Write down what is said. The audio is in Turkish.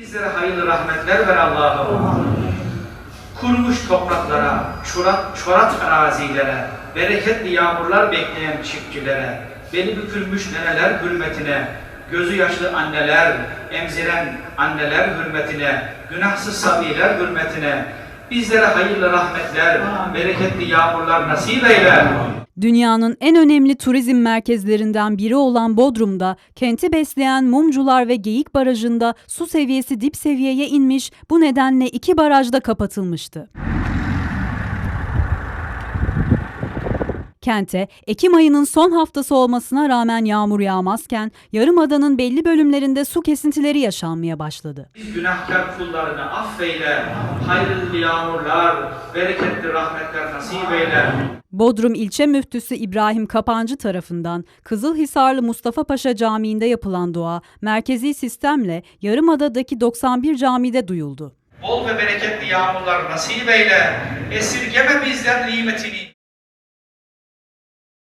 Bizlere hayırlı rahmetler ver Allah'ım. Kurumuş topraklara, çorak, çorak arazilere, bereketli yağmurlar bekleyen çiftçilere, beli bükülmüş neneler hürmetine, gözü yaşlı anneler, emziren anneler hürmetine, günahsız sabiler hürmetine, bizlere hayırlı rahmetler, bereketli yağmurlar nasip eyle. Dünyanın en önemli turizm merkezlerinden biri olan Bodrum'da kenti besleyen Mumcular ve Geyik Barajı'nda su seviyesi dip seviyeye inmiş, bu nedenle iki baraj da kapatılmıştı. Kente Ekim ayının son haftası olmasına rağmen yağmur yağmazken Yarımada'nın belli bölümlerinde su kesintileri yaşanmaya başladı. Biz günahkar kullarını affeyle, hayırlı yağmurlar, bereketli rahmetler nasip eyle. Bodrum İlçe Müftüsü İbrahim Kapancı tarafından Kızılhisarlı Mustafa Paşa Camii'nde yapılan dua merkezi sistemle Yarımada'daki 91 camide duyuldu. Bol ve bereketli yağmurlar nasip eyle. Esirgeme bizden nimetini.